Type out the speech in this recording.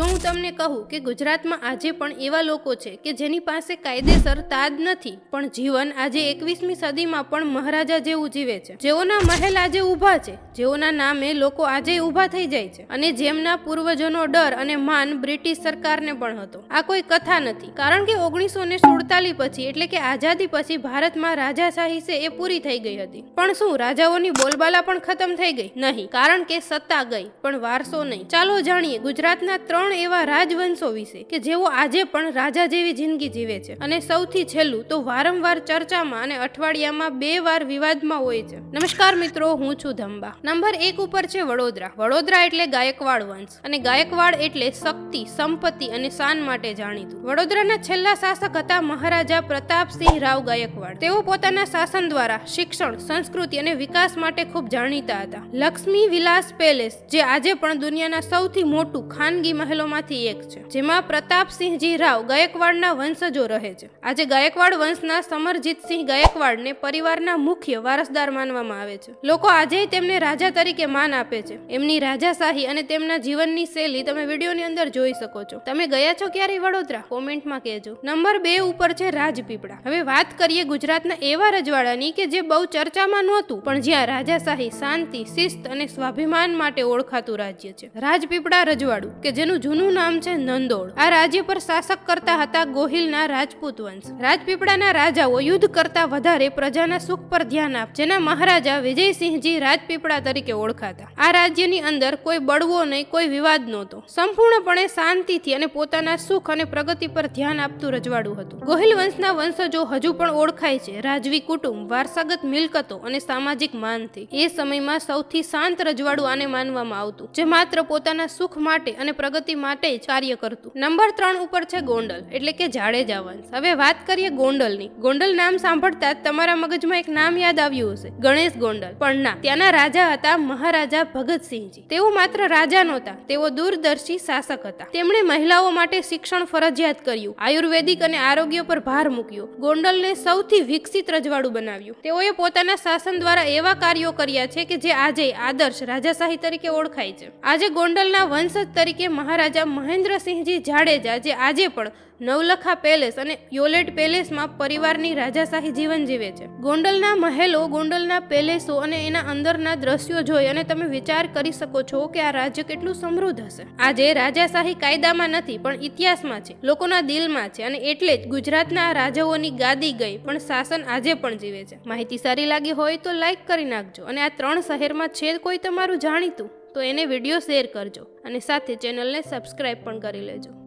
જો હું તમને કહું કે ગુજરાતમાં આજે પણ એવા લોકો છે કે જેની પાસે કાયદેસર તાજ નથી, પણ જીવન આજે એકવીસમી સદીમાં પણ મહારાજા જેવું જીવે છે. જેઓના મહેલ આજે ઊભા છે, જેઓના નામે લોકો આજે ઊભા થઈ જાય છે અને જેમના પૂર્વજોનો ડર અને માન બ્રિટિશ સરકારને પણ હતો. આ કોઈ કથા નથી, કારણ કે ઓગણીસો ને સુડતાલીસ પછી એટલે કે આઝાદી પછી ભારતમાં રાજાશાહી છે એ પૂરી થઈ ગઈ હતી. પણ શું રાજાઓની બોલબાલા પણ ખતમ થઈ ગઈ? નહીં, કારણ કે સત્તા ગઈ, પણ વારસો નહીં. ચાલો જાણીએ ગુજરાતના ત્રણ એવા રાજવંશો વિશે કે જેઓ આજે પણ રાજા જેવી જિંદગી જીવે છે. અને સૌથી છેલ્લું તો વારંવાર ચર્ચામાં અને અઠવાડિયામાં બે વાર વિવાદમાં હોય છે. નમસ્કાર મિત્રો, હું છું ધંબા. નંબર એક ઉપર છે વડોદરા. વડોદરા એટલે ગાયકવાડ વંશ. અને ગાયકવાડ એટલે શક્તિ, સંપત્તિ અને શાન માટે જાણીતું. વડોદરાના છેલ્લા શાસક હતા મહારાજા પ્રતાપસિંહ રાવ ગાયકવાડ. તેઓ પોતાના શાસન દ્વારા શિક્ષણ, સંસ્કૃતિ અને વિકાસ માટે ખૂબ જાણીતા હતા. લક્ષ્મી વિલાસ પેલેસ, જે આજે પણ દુનિયાના સૌથી મોટું ખાનગી મહેલોમાંથી એક છે, જેમાં પ્રતાપસિંહજી રાવ ગાયકવાડના વંશજો રહે છે. આજે ગાયકવાડ વંશના સમરજીતસિંહ ગાયકવાડને પરિવારના મુખ્ય વારસદાર માનવામાં આવે છે. લોકો આજે તેમને રાજા તરીકે માન આપે છે. એમની રાજાશાહી અને તેમના જીવનની શૈલી તમે વિડીયોની અંદર જોઈ શકો છો. તમે ગયા છો ક્યારે વડોદરા? કોમેન્ટમાં કહેજો. નંબર બે ઉપર છે રાજપીપળા. હવે વાત કરીએ ગુજરાતના એવા રજવાડાની કે જે બહુ ચર્ચામાં નહોતું, પણ જ્યાં રાજાશાહી, શાંતિ, શિસ્ત અને સ્વાભિમાન માટે ઓળખાતું રાજ્ય છે. રાજપીપળા રજવાડું, કે જેનું જૂનું નામ છે નંદોળ. આ રાજ્ય પર શાસક કરતા હતા ગોહિલના રાજપૂત વંશ. રાજપીપળાના રાજાઓ યુદ્ધ કરતા વધારે પ્રજાના સુખ પર ધ્યાન આપ, જેના મહારાજા વિજયસિંહજી રાજપીપળા તરીકે ઓળખાતા. આ રાજ્યની અંદર કોઈ બળવો નહીં, કોઈ વિવાદ નહોતો. સંપૂર્ણપણે શાંતિથી અને પોતાના સુખ અને પ્રગતિ પર ધ્યાન આપતું રજવાડું હતું. ગોહિલ વંશના વંશજો હજુ પણ ઓળખાય છે. રાજવી કુટુંબ, વારસાગત મિલકતો અને સામાજિક માનથી એ સમયમાં સૌથી શાંત રજવાડું આને માનવામાં આવતું, જે માત્ર પોતાના સુખ માટે અને પ્રગતિ માટે જ કાર્ય કરતું. નંબર ત્રણ ઉપર છે ગોંડલ, એટલે કે જાડેજા વંશ. હવે વાત કરીએ ગોંડલની. ગોંડલ નામ સાંભળતા જ તમારા મગજમાં એક નામ યાદ આવ્યું હશે. ગણેશ ગોંડલ. પણ ના, ત્યાંના રાજા હતા મહારાજા ભગતસિંહજી. તેઓ માત્ર રાજા નહોતા, તેઓ દૂરદર્શી શાસક હતા. તેમણે મહિલાઓ માટે શિક્ષણ ફરજિયાત કર્યું, આયુર્વેદિક અને આરોગ્ય પર ભાર મૂક્યો. ગોંડલને સૌથી વિકસિત રજવાડું બનાવ્યું. તેઓએ પોતાના શાસન દ્વારા એવા કાર્યો કર્યા છે કે જે આજે આદર્શ રાજાશાહી તરીકે ઓળખાય છે. આજે ગોંડલના વંશજ તરીકે મહારાજા મહેન્દ્રસિંહજી જાડેજા, જે આજે પણ નવલખા પેલેસ અને યોલેટ પેલેસમાં પરિવારની રાજાશાહી જીવન જીવે છે. ગોંડલના મહેલો, ગોંડલના પેલેસો અને એના અંદરના દ્રશ્યો જોઈ અને તમે વિચાર કરી શકો છો કે આ રાજ્ય કેટલું સમૃદ્ધ હશે. આજે રાજાશાહી કાયદામાં નથી, પણ ઇતિહાસમાં છે, લોકોના દિલમાં છે અને એટલે જ ગુજરાતના રાજાઓની ગાદી ગઈ, પણ શાસન આજે પણ જીવે છે. માહિતી સારી લાગી હોય તો લાઈક કરી નાખજો અને આ ત્રણ શહેરમાં છે કોઈ તમારું જાણીતું? તો એને વીડિયો શેર કરજો અને સાથે ચેનલને સબસ્ક્રાઈબ પણ કરી લેજો.